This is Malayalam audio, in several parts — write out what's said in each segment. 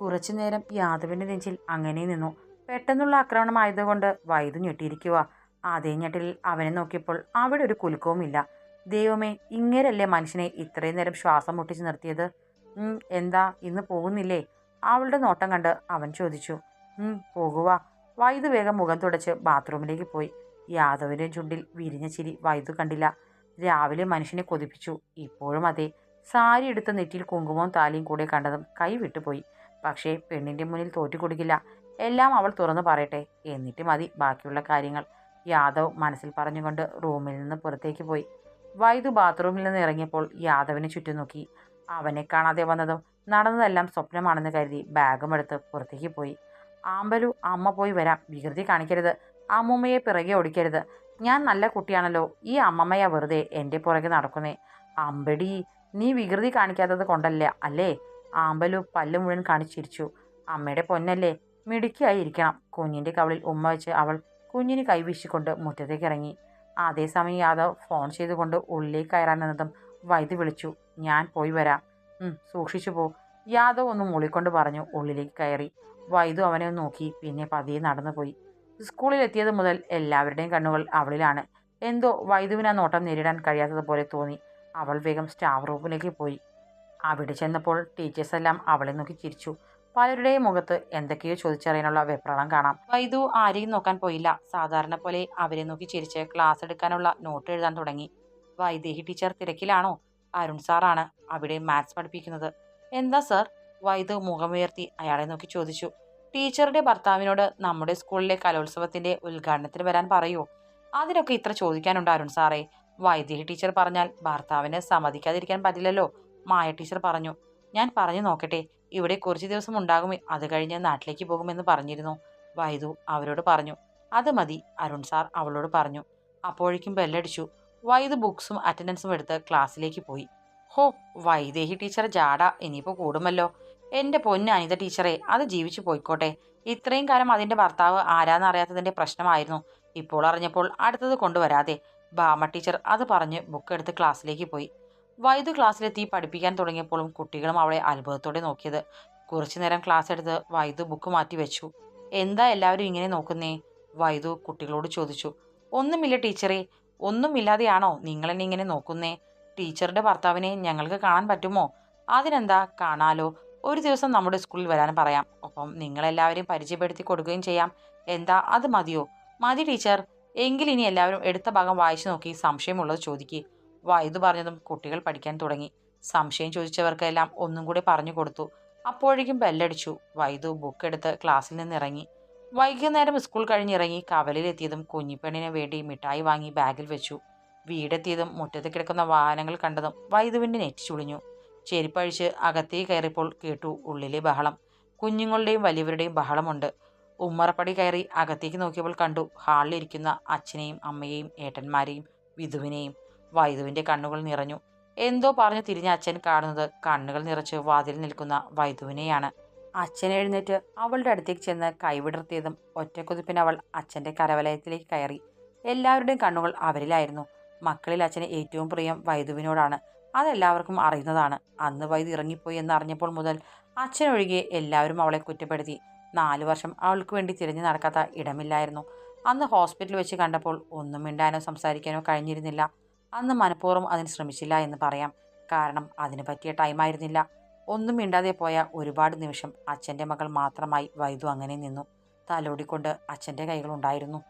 കുറച്ചു നേരം യാദവിന്റെ നെഞ്ചിൽ അങ്ങനെ നിന്നു. പെട്ടെന്നുള്ള ആക്രമണമായതുകൊണ്ട് വൈദ്യു ഞെട്ടിയിരിക്കുക അതേ ഞെട്ടിൽ അവനെ നോക്കിയപ്പോൾ അവിടെ ഒരു കുലുക്കവുമില്ല. ദൈവമേ ഇങ്ങനെയല്ലേ മനുഷ്യനെ ഇത്രയും നേരം ശ്വാസം മുട്ടിച്ച് നിർത്തിയത്? എന്താ? ഇന്ന് പോകുന്നില്ലേ? അവളുടെ നോട്ടം കണ്ട് അവൻ ചോദിച്ചു. പോകുക വൈദ്യു വേഗം മുഖം തുടച്ച് ബാത്റൂമിലേക്ക് പോയി. യാദവിന്റെ ചുണ്ടിൽ വിരിഞ്ഞ ചിരി വൈദ്യു കണ്ടില്ല. രാവിലെ മനുഷ്യനെ കൊതിപ്പിച്ചു. ഇപ്പോഴും അതെ. സാരി എടുത്ത നെറ്റിയിൽ കുങ്കുമവും താലിയും കൂടെ കണ്ടതും കൈ വിട്ടുപോയി പക്ഷേ പെണ്ണിന്റെ മുന്നിൽ തോറ്റു കൊടുക്കില്ല. എല്ലാം അവൾ തുറന്നു പറയട്ടെ. എന്നിട്ട് മതി ബാക്കിയുള്ള കാര്യങ്ങൾ. യാദവ് മനസ്സിൽ പറഞ്ഞുകൊണ്ട് റൂമിൽ നിന്ന് പുറത്തേക്ക് പോയി. വൈദു ബാത്റൂമിൽ നിന്ന് ഇറങ്ങിയപ്പോൾ യാദവിനെ ചുറ്റും നോക്കി. അവനെ കാണാതെ വന്നതും നടന്നതെല്ലാം സ്വപ്നമാണെന്ന് കരുതി ബാഗും എടുത്ത് പുറത്തേക്ക് പോയി. ആമ്പലു അമ്മ പോയി വരാം. വികൃതി കാണിക്കരുത്. അമ്മൂമ്മയെ പിറകെ ഓടിക്കരുത്. ഞാൻ നല്ല കുട്ടിയാണല്ലോ. ഈ അമ്മമ്മയാ വെറുതെ എന്റെ പുറകെ നടക്കുന്നേ. അമ്പടി നീ വികൃതി കാണിക്കാത്തത് കൊണ്ടല്ല അല്ലേ? ആമ്പലു പല്ല് മുഴുവൻ കാണിച്ചിരിച്ചു. അമ്മയുടെ പൊന്നല്ലേ? മിടുക്കിയായിരിക്കണം. കുഞ്ഞിന്റെ കവളിൽ ഉമ്മ വെച്ച് അവൾ കുഞ്ഞിന് കൈവീശിക്കൊണ്ട് മുറ്റത്തേക്ക് ഇറങ്ങി. അതേസമയം യാദവ് ഫോൺ ചെയ്തുകൊണ്ട് ഉള്ളിലേക്ക് കയറാൻ നിന്നതും വൈദ്യു വിളിച്ചു. ഞാൻ പോയി വരാം. സൂക്ഷിച്ചു പോ. യാദവ് ഒന്ന് മൂളിക്കൊണ്ട് പറഞ്ഞു ഉള്ളിലേക്ക് കയറി. വൈദ്യു അവനെ നോക്കി പിന്നെ പതിയെ നടന്നുപോയി. സ്കൂളിൽ എത്തിയത് മുതൽ എല്ലാവരുടെയും കണ്ണുകൾ അവളിലാണ്. എന്തോ വൈദ്യുവിന് നോട്ടം നേരിടാൻ കഴിയാത്തതുപോലെ തോന്നി. അവൾ വേഗം സ്റ്റാഫ് റൂമിലേക്ക് പോയി. അവിടെ ചെന്നപ്പോൾ ടീച്ചേഴ്സ് എല്ലാം അവളെ നോക്കി ചിരിച്ചു. പലരുടെയും മുഖത്ത് എന്തൊക്കെയോ ചോദിച്ചറിയാനുള്ള വെപ്രാളം കാണാം. വൈദു ആരെയും നോക്കാൻ പോയില്ല. സാധാരണ പോലെ അവരെ നോക്കി ചിരിച്ച് ക്ലാസ് എടുക്കാനുള്ള നോട്ട് എഴുതാൻ തുടങ്ങി. വൈദേഹി ടീച്ചർ തിരക്കിലാണോ? അരുൺ സാറാണ് അവിടെ മാത്സ് പഠിപ്പിക്കുന്നത്. എന്താ സാർ വൈദു മുഖമുയർത്തി അയാളെ നോക്കി ചോദിച്ചു. ടീച്ചറുടെ ഭർത്താവിനോട് നമ്മുടെ സ്കൂളിലെ കലോത്സവത്തിന്റെ ഉദ്ഘാടനത്തിന് വരാൻ പറയൂ. അതിനൊക്കെ ഇത്ര ചോദിക്കാനുണ്ട് അരുൺ സാറേ വൈദേഹി ടീച്ചർ പറഞ്ഞാൽ ഭർത്താവിനെ സമ്മതിക്കാതിരിക്കാൻ പറ്റില്ലല്ലോ. മായ ടീച്ചർ പറഞ്ഞു ഞാൻ പറഞ്ഞു നോക്കട്ടെ ഇവിടെ കുറച്ച് ദിവസം ഉണ്ടാകും അത് കഴിഞ്ഞ് നാട്ടിലേക്ക് പോകുമെന്ന് പറഞ്ഞിരുന്നു. വൈദു അവരോട് പറഞ്ഞു അത് മതി അരുൺ സാർ അവളോട് പറഞ്ഞു. അപ്പോഴേക്കും ബെല്ലടിച്ചു. വൈദു ബുക്സും അറ്റൻഡൻസും എടുത്ത് ക്ലാസ്സിലേക്ക് പോയി. ഹോ വൈദേഹി ടീച്ചർ ജാട ഇനിയിപ്പോൾ കൂടുമല്ലോ. എന്റെ പൊന്ന് അനിത ടീച്ചറെ അത് ജീവിച്ചു പോയിക്കോട്ടെ. ഇത്രയും കാലം അതിന്റെ ഭർത്താവ് ആരാന്നറിയാത്തതിന്റെ പ്രശ്നമായിരുന്നു. ഇപ്പോൾ അറിഞ്ഞപ്പോൾ അടുത്തത് കൊണ്ടുവരാതെ. ബാമ ടീച്ചർ അത് പറഞ്ഞ് ബുക്ക് എടുത്ത് ക്ലാസ്സിലേക്ക് പോയി. വൈദ്യു ക്ലാസ്സിലെത്തി പഠിപ്പിക്കാൻ തുടങ്ങിയപ്പോഴും കുട്ടികളും അവളെ അത്ഭുതത്തോടെ നോക്കിയത്. കുറച്ചു നേരം ക്ലാസ് എടുത്ത് വൈദു ബുക്ക് മാറ്റി വെച്ചു. എന്താ എല്ലാവരും ഇങ്ങനെ നോക്കുന്നേ? വൈദു കുട്ടികളോട് ചോദിച്ചു. ഒന്നുമില്ല ടീച്ചറെ ഒന്നുമില്ലാതെയാണോ നിങ്ങളെന്നെ ഇങ്ങനെ നോക്കുന്നേ? ടീച്ചറുടെ ഭർത്താവിനെ ഞങ്ങൾക്ക് കാണാൻ പറ്റുമോ? അതിനെന്താ? കാണാലോ. ഒരു ദിവസം നമ്മുടെ സ്കൂളിൽ വരാൻ പറയാം. ഒപ്പം നിങ്ങളെല്ലാവരെയും പരിചയപ്പെടുത്തി കൊടുക്കുകയും ചെയ്യാം. എന്താ? അത് മതിയോ? മതി ടീച്ചർ. എങ്കിൽ ഇനി എല്ലാവരും എടുത്ത ഭാഗം വായിച്ചു നോക്കി സംശയമുള്ളത് ചോദിക്കുക വൈദ്യു പറഞ്ഞതും കുട്ടികൾ പഠിക്കാൻ തുടങ്ങി. സംശയം ചോദിച്ചവർക്കെല്ലാം ഒന്നും കൂടി പറഞ്ഞു കൊടുത്തു. അപ്പോഴേക്കും ബെല്ലടിച്ചു. വൈദു ബുക്ക് എടുത്ത് ക്ലാസ്സിൽ നിന്ന് ഇറങ്ങി വൈകുന്നേരം സ്കൂൾ കഴിഞ്ഞിറങ്ങി. കവലിലെത്തിയതും കുഞ്ഞിപ്പെണ്ണിന് വേണ്ടി മിഠായി വാങ്ങി ബാഗിൽ വെച്ചു. വീടെത്തിയതും മുറ്റത്ത് കിടക്കുന്ന വാഹനങ്ങൾ കണ്ടതും വൈദുവിന്റെ നെറ്റി ചുളിഞ്ഞു. ചെരിപ്പഴിച്ച് അകത്തേക്ക് കയറിയപ്പോൾ കേട്ടു ഉള്ളിലെ ബഹളം. കുഞ്ഞുങ്ങളുടെയും വലിയവരുടെയും ബഹളമുണ്ട്. ഉമ്മറപ്പടി കയറി അകത്തേക്ക് നോക്കിയപ്പോൾ കണ്ടു ഹാളിലിരിക്കുന്ന അച്ഛനെയും അമ്മയെയും ഏട്ടന്മാരെയും വിധുവിനെയും. വൈദ്യുവിന്റെ കണ്ണുകൾ നിറഞ്ഞു. എന്തോ പറഞ്ഞു തിരിഞ്ഞ അച്ഛൻ കാണുന്നത് കണ്ണുകൾ നിറച്ച് വാതിൽ നിൽക്കുന്ന വൈദുവിനെയാണ്. അച്ഛൻ എഴുന്നേറ്റ് അവളുടെ അടുത്തേക്ക് ചെന്ന് കൈവിടർത്തിയതും ഒറ്റക്കുതിപ്പിന് അവൾ അച്ഛന്റെ കരവലയത്തിലേക്ക് കയറി. എല്ലാവരുടെയും കണ്ണുകൾ അവരിലായിരുന്നു. മക്കളിൽ അച്ഛന് ഏറ്റവും പ്രിയം വൈദുവിനോടാണ്. അതെല്ലാവർക്കും അറിയുന്നതാണ്. അന്ന് വൈദ്യു ഇറങ്ങിപ്പോയി എന്ന് അറിഞ്ഞപ്പോൾ മുതൽ അച്ഛനൊഴികെ എല്ലാവരും അവളെ കുറ്റപ്പെടുത്തി. നാലു വർഷം അവൾക്ക് വേണ്ടി തിരഞ്ഞു നടക്കാത്ത ഇടമില്ലായിരുന്നു. അന്ന് ഹോസ്പിറ്റലിൽ വെച്ച് കണ്ടപ്പോൾ ഒന്നും മിണ്ടാനോ സംസാരിക്കാനോ കഴിഞ്ഞിരുന്നില്ല. അന്ന് മനഃപൂർവം അതിന് ശ്രമിച്ചില്ല എന്ന് പറയാം. കാരണം അതിന് പറ്റിയ ടൈമായിരുന്നില്ല ഒന്നും മിണ്ടാതെ പോയ ഒരുപാട് നിമിഷം അച്ഛന്റെ മകൾ മാത്രമായി വൈദു അങ്ങനെ നിന്നു. തലോടിക്കൊണ്ട് അച്ഛന്റെ കൈകളുണ്ടായിരുന്നു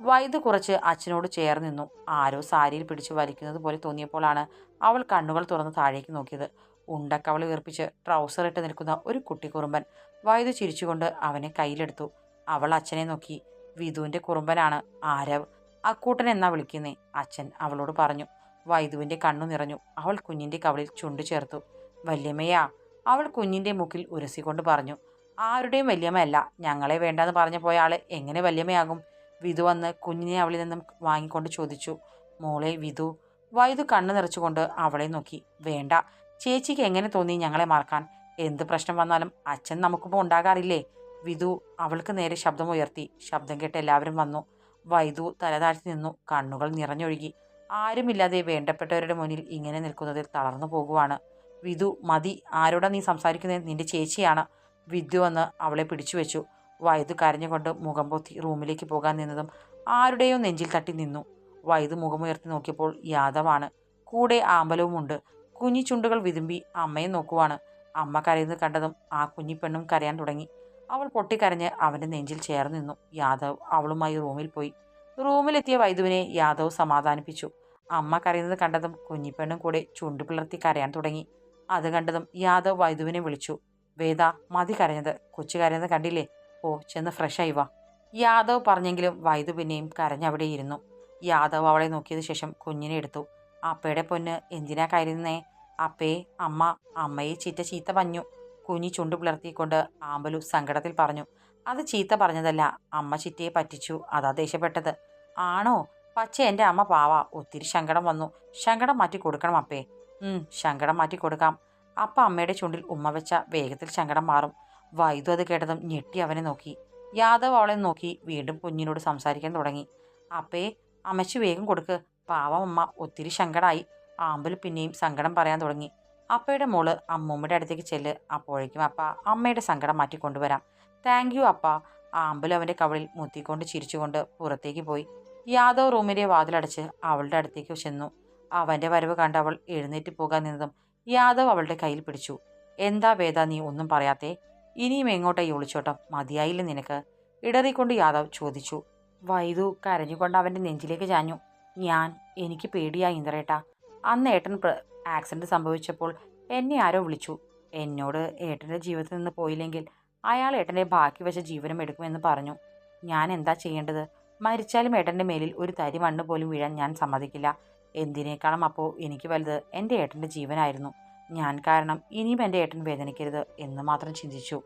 വൈദു കുറച്ച് അച്ഛനോട് ചേർന്ന് നിന്നു. ആരോ സാരിയിൽ പിടിച്ച് വലിക്കുന്നത് പോലെ തോന്നിയപ്പോഴാണ് അവൾ കണ്ണുകൾ തുറന്ന് താഴേക്ക് നോക്കിയത്. ഉണ്ടക്കവളി വീർപ്പിച്ച് ട്രൗസർ ഇട്ട് നിൽക്കുന്ന ഒരു കുട്ടി കുറുമ്പൻ വൈദ്യു ചിരിച്ചുകൊണ്ട് അവനെ കയ്യിലെടുത്തു. അവൾ അച്ഛനെ നോക്കി. വിധുവിന്റെ കുറുമ്പനാണ് ആരവ്. അക്കൂട്ടൻ എന്നാ വിളിക്കുന്നേ? അച്ഛൻ അവളോട് പറഞ്ഞു. വൈദുവിന്റെ കണ്ണു നിറഞ്ഞു. അവൾ കുഞ്ഞിന്റെ കവളിൽ ചുണ്ടു ചേർത്തു. വല്യമ്മയാ അവൾ കുഞ്ഞിന്റെ മുക്കിൽ ഉരസിക്കൊണ്ട് പറഞ്ഞു. ആരുടെയും വല്യമ്മയല്ല ഞങ്ങളെ വേണ്ടെന്ന് പറഞ്ഞു പോയ ആൾ എങ്ങനെ വല്യമ്മയാകും? വിധു വന്ന് കുഞ്ഞിനെ അവളിൽ നിന്നും വാങ്ങിക്കൊണ്ട് ചോദിച്ചു. മോളെ വിധു. വൈദു കണ്ണു നിറച്ചുകൊണ്ട് അവളെ നോക്കി. വേണ്ട. ചേച്ചിക്ക് എങ്ങനെ തോന്നി ഞങ്ങളെ മറക്കാൻ? എന്ത് പ്രശ്നം വന്നാലും അച്ഛൻ നമുക്കിപ്പോൾ ഉണ്ടാകാറില്ലേ? വിധു അവൾക്ക് നേരെ ശബ്ദമുയർത്തി. ശബ്ദം കേട്ട് എല്ലാവരും വന്നു. വൈദു തലതാഴ്ത്തി നിന്നു. കണ്ണുകൾ നിറഞ്ഞൊഴുകി. ആരുമില്ലാതെ വേണ്ടപ്പെട്ടവരുടെ മുന്നിൽ ഇങ്ങനെ നിൽക്കുന്നതിൽ തളർന്നു പോകുവാണ്. വിധു മതി ആരോടാ നീ സംസാരിക്കുന്നത് നിന്റെ ചേച്ചിയാണ്. വിധു വന്ന് അവളെ പിടിച്ചു വെച്ചു. വൈദു കരഞ്ഞുകൊണ്ട് മുഖം പൊത്തി റൂമിലേക്ക് പോകാൻ നിന്നതും ആരുടെയോ നെഞ്ചിൽ തട്ടി നിന്നു. വൈദു മുഖമുയർത്തി നോക്കിയപ്പോൾ യാദവാണ്. കൂടെ ആമ്പലവുമുണ്ട്. കുഞ്ഞി ചുണ്ടുകൾ വിതുമ്പി അമ്മയെ നോക്കുവാണ്. അമ്മ കരയുന്നത് കണ്ടതും ആ കുഞ്ഞിപ്പെണ്ണും കരയാൻ തുടങ്ങി. അവൾ പൊട്ടിക്കരഞ്ഞ് അവന്റെ നെഞ്ചിൽ ചേർന്ന് നിന്നു. യാദവ് അവളുമായി റൂമിൽ പോയി. റൂമിലെത്തിയ വൈദുവിനെ യാദവ് സമാധാനിപ്പിച്ചു. അമ്മ കരയുന്നത് കണ്ടതും കുഞ്ഞിപ്പെണ്ണും കൂടെ ചുണ്ടു പിളർത്തി കരയാൻ തുടങ്ങി. അത് കണ്ടതും യാദവ് വൈദുവിനെ വിളിച്ചു. വേദ മതി കരഞ്ഞത്. കൊച്ചു കരയുന്നത് കണ്ടില്ലേ? ഓ ചെന്ന് ആയി വാ. യാദവ് പറഞ്ഞെങ്കിലും വൈദു പിന്നെയും കരഞ്ഞവിടെ ഇരുന്നു. യാദവ് അവളെ നോക്കിയത് ശേഷം കുഞ്ഞിനെ എടുത്തു. അപ്പയുടെ പൊന്ന് എന്തിനാ കരുതുന്നേ അപ്പേ അമ്മ അമ്മയെ ചീറ്റ ചീത്ത പഞ്ഞു. കുഞ്ഞി ചുണ്ടു പിളർത്തിക്കൊണ്ട് ആമ്പലു സങ്കടത്തിൽ പറഞ്ഞു. അത് ചീത്ത പറഞ്ഞതല്ല. അമ്മ ചിറ്റയെ പറ്റിച്ചു. അതാ ദേഷ്യപ്പെട്ടത്. ആണോ? പച്ച എന്റെ അമ്മ പാവ. ഒത്തിരി ശങ്കടം വന്നു. ശങ്കടം മാറ്റി കൊടുക്കണം അപ്പേ. ഉം സങ്കടം മാറ്റി കൊടുക്കാം. അപ്പ അമ്മയുടെ ചുണ്ടിൽ ഉമ്മ വെച്ച വേഗത്തിൽ ശങ്കടം മാറും. വൈദു അത് കേട്ടതും ഞെട്ടി അവനെ നോക്കി. യാദവ് അവളെ നോക്കി വീണ്ടും കുഞ്ഞിനോട് സംസാരിക്കാൻ തുടങ്ങി. അപ്പേ അമ്മച്ചു വേഗം കൊടുക്ക്. പാവം അമ്മ ഒത്തിരി ശങ്കടായി ആമ്പൽ പിന്നെയും സങ്കടം പറയാൻ തുടങ്ങി. അപ്പയുടെ മോൾ അമ്മൂമ്മയുടെ അടുത്തേക്ക് ചെല്ല്. അപ്പോഴേക്കും അപ്പ അമ്മയുടെ സങ്കടം മാറ്റി കൊണ്ടുവരാം. താങ്ക് യു അപ്പ. ആമ്പൽ അവന്റെ കവളിൽ മുത്തിക്കൊണ്ട് ചിരിച്ചുകൊണ്ട് പുറത്തേക്ക് പോയി. യാദവ് റൂമിന്റെ വാതിലടച്ച് അവളുടെ അടുത്തേക്ക് ചെന്നു. അവന്റെ വരവ് കണ്ട് അവൾ എഴുന്നേറ്റ് പോകാൻ നിന്നതും യാദവ് അവളുടെ കയ്യിൽ പിടിച്ചു. എന്താ വേദ നീ ഒന്നും പറയാത്തേ? ഇനിയും എങ്ങോട്ടായി ഒളിച്ചോട്ടം? മതിയായില്ല നിനക്ക്? ഇടറിക്കൊണ്ട് യാദവ് ചോദിച്ചു. വൈദു കരഞ്ഞുകൊണ്ട് അവന്റെ നെഞ്ചിലേക്ക് ചാഞ്ഞു. ഞാൻ എനിക്ക് പേടിയായി ഇന്ദ്രേട്ട. അന്ന് ഏട്ടൻ ആക്സിഡന്റ് സംഭവിച്ചപ്പോൾ എന്നെ ആരോ വിളിച്ചു. എന്നോട് ഏട്ടന്റെ ജീവിതത്തിൽ നിന്ന് പോയില്ലെങ്കിൽ അയാൾ ഏട്ടന്റെ ബാക്കി വെച്ച ജീവനം എടുക്കുമെന്ന് പറഞ്ഞു. ഞാൻ എന്താ ചെയ്യേണ്ടത്? മരിച്ചാലും ഏട്ടന്റെ മേലിൽ ഒരു തരി മണ്ണ് പോലും വീഴാൻ ഞാൻ സമ്മതിക്കില്ല. എന്തിനേക്കാളും അപ്പോൾ എനിക്ക് വലുത് എന്റെ ഏട്ടന്റെ ജീവനായിരുന്നു. ഞാൻ കാരണം ഇനിയും എന്റെ ഏട്ടൻ വേദനിക്കരുത് എന്ന് മാത്രം ചിന്തിച്ചു.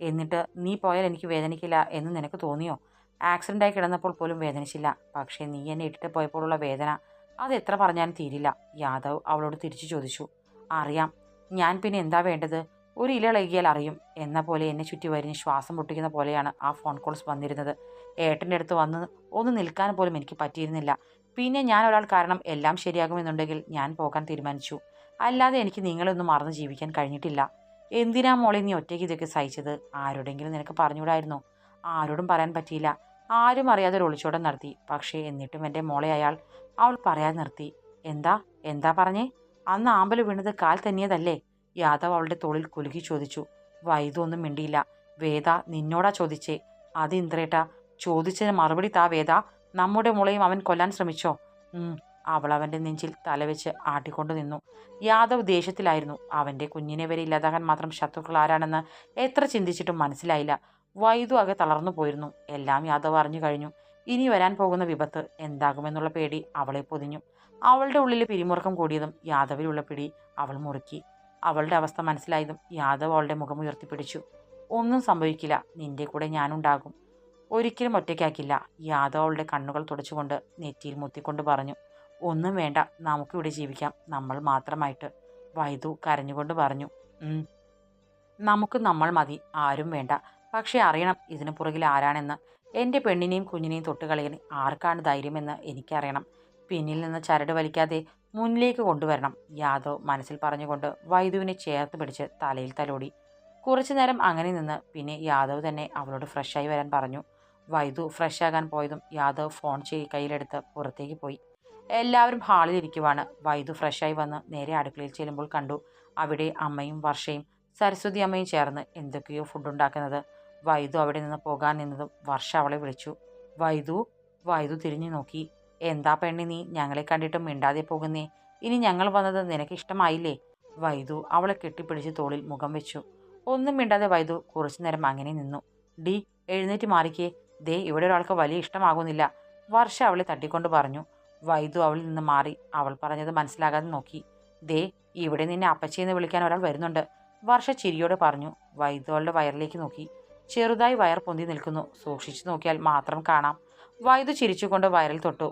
എന്നിട്ട് നീ പോയാൽ എനിക്ക് വേദനിക്കില്ല എന്ന് നിനക്ക് തോന്നിയോ? ആക്സിഡന്റായി കിടന്നപ്പോൾ പോലും വേദനിച്ചില്ല. പക്ഷേ നീ എന്നെ ഇട്ടിട്ട് പോയപ്പോഴുള്ള വേദന അത് എത്ര പറഞ്ഞാലും തീരില്ല. യാദവ് അവളോട് തിരിച്ചു ചോദിച്ചു. അറിയാം. ഞാൻ പിന്നെ എന്താ വേണ്ടത്? ഒരു ഇലളകിയാൽ അറിയും. എന്ന പോലെ എന്നെ ചുറ്റി വരിഞ്ഞ് ശ്വാസം പൊട്ടിക്കുന്ന പോലെയാണ് ആ ഫോൺ കോൾസ് വന്നിരുന്നത്. ഏട്ടന്റെ അടുത്ത് വന്ന് ഒന്ന് നിൽക്കാൻ പോലും എനിക്ക് പറ്റിയിരുന്നില്ല. പിന്നെ ഞാൻ ഒരാൾ കാരണം എല്ലാം ശരിയാകുമെന്നുണ്ടെങ്കിൽ ഞാൻ പോകാൻ തീരുമാനിച്ചു. അല്ലാതെ എനിക്ക് നിങ്ങളൊന്നും മറന്ന് ജീവിക്കാൻ കഴിഞ്ഞിട്ടില്ല. എന്തിനാ മോളെ നീ ഒറ്റയ്ക്ക് ഇതൊക്കെ സഹിച്ചത്? ആരോടെങ്കിലും നിനക്ക് പറഞ്ഞുകൂടായിരുന്നു? ആരോടും പറയാൻ പറ്റിയില്ല. ആരും അറിയാതെ ഒരു ഒളിച്ചോടം നടത്തി. പക്ഷേ എന്നിട്ടും എന്റെ മോളെ അയാൾ അവൾ പറയാൻ നിർത്തി. എന്താ? എന്താ പറഞ്ഞേ? അന്ന് ആമ്പൽ വീണത് കാൽ തന്നെയതല്ലേ? യാദവ് അവളുടെ തോളിൽ കുലുക്കി ചോദിച്ചു. വൈദൊന്നും മിണ്ടിയില്ല. വേദ നിന്നോടാ ചോദിച്ചേ. അത് ഇന്ദ്രേട്ട. ചോദിച്ചതിന് മറുപടി താ വേദ. നമ്മുടെ മുളയും അവൻ കൊല്ലാൻ ശ്രമിച്ചോ? അവൾ അവന്റെ നെഞ്ചിൽ തലവെച്ച് ആട്ടിക്കൊണ്ടു നിന്നു. യാദവ് ദേഷ്യത്തിലായിരുന്നു. അവന്റെ കുഞ്ഞിനെ വരെ ഇല്ലാതാകാൻ മാത്രം ശത്രുക്കൾ ആരാണെന്ന് എത്ര ചിന്തിച്ചിട്ടും മനസ്സിലായില്ല. വൈദു ആകെ തളർന്നു പോയിരുന്നു. എല്ലാം യാദവ് അറിഞ്ഞു കഴിഞ്ഞു. ഇനി വരാൻ പോകുന്ന വിപത്ത് എന്താകുമെന്നുള്ള പേടി അവളെ പൊതിഞ്ഞു. അവളുടെ ഉള്ളിൽ പിരിമുറുക്കം കൂടിയതും യാദവിലുള്ള പിടി അവൾ മുറുക്കി. അവളുടെ അവസ്ഥ മനസ്സിലായതും യാദവ് അവളുടെ മുഖം ഉയർത്തിപ്പിടിച്ചു ഒന്നും സംഭവിക്കില്ല. നിന്റെ കൂടെ ഞാനുണ്ടാകും. ഒരിക്കലും ഒറ്റയ്ക്കാക്കില്ല. യാദവ് അവളുടെ കണ്ണുകൾ തുടച്ചുകൊണ്ട് നെറ്റിയിൽ മുത്തിക്കൊണ്ട് പറഞ്ഞു. ഒന്നും വേണ്ട. നമുക്കിവിടെ ജീവിക്കാം. നമ്മൾ മാത്രമായിട്ട്. വൈദു കരഞ്ഞുകൊണ്ട് പറഞ്ഞു. നമുക്ക് നമ്മൾ മതി. ആരും വേണ്ട. പക്ഷേ അറിയണം ഇതിനു പുറകിൽ ആരാണെന്ന്. എന്റെ പെണ്ണിനെയും കുഞ്ഞിനെയും തൊട്ടുകളയാൻ ആർക്കാണ് ധൈര്യമെന്ന് എനിക്കറിയണം. പിന്നിൽ നിന്ന് ചരട് വലിക്കാതെ മുന്നിലേക്ക് കൊണ്ടുവരണം യാദവ് മനസ്സിൽ പറഞ്ഞുകൊണ്ട് വൈദുവിനെ ചേർത്ത് പിടിച്ച് തലയിൽ തലോടി. കുറച്ചു നേരം അങ്ങനെ നിന്ന് പിന്നെ യാദവ് തന്നെ അവളോട് ഫ്രഷായി വരാൻ പറഞ്ഞു. വൈദു ഫ്രഷാകാൻ പോയതും യാദവ് ഫോൺ ചെയ്ത് കയ്യിലെടുത്ത് പുറത്തേക്ക് പോയി. എല്ലാവരും ഹാളിലിരിക്കുവാണ് വൈദു ഫ്രഷായി വന്ന് നേരെ അടുക്കളയിൽ ചെല്ലുമ്പോൾ കണ്ടു അവിടെ അമ്മയും വർഷയും സരസ്വതി അമ്മയും ചേർന്ന് എന്തൊക്കെയോ ഫുഡ് ഉണ്ടാക്കുന്നത്. വൈദു അവിടെ നിന്ന് പോകാൻ നിന്നതും വർഷ അവളെ വിളിച്ചു. വൈദു വൈദു തിരിഞ്ഞു നോക്കി. എന്താ പെണ്ണി നീ? ഞങ്ങളെ കണ്ടിട്ടും മിണ്ടാതെ പോകുന്നേ. ഇനി ഞങ്ങൾ വന്നത് നിനക്ക് ഇഷ്ടമായില്ലേ? വൈദു അവളെ കെട്ടിപ്പിടിച്ച് തോളിൽ മുഖം വെച്ചു. ഒന്നും മിണ്ടാതെ വൈദു കുറച്ചു നേരം അങ്ങനെ നിന്നു. ഡി എഴുന്നേറ്റ് മാറിക്കേ. ദേ ഇവിടെ ഒരാൾക്ക് വലിയ ഇഷ്ടമാകുന്നില്ല. വർഷ അവളെ തട്ടിക്കൊണ്ട് പറഞ്ഞു. വൈദു അവളിൽ നിന്ന് മാറി. അവൾ പറഞ്ഞത് മനസ്സിലാകാതെ നോക്കി. ദേ ഇവിടെ നിന്നെ അപ്പച്ചിയെന്ന് വിളിക്കാൻ ഒരാൾ വരുന്നുണ്ട്. വർഷ ചിരിയോടെ പറഞ്ഞു. വൈദു അവളുടെ വയറിലേക്ക് നോക്കി. ചെറുതായി വയർ പൊന്തി നിൽക്കുന്നു. സൂക്ഷിച്ചു നോക്കിയാൽ മാത്രം കാണാം. വൈദു ചിരിച്ചുകൊണ്ട് വയറിൽ തൊട്ടു.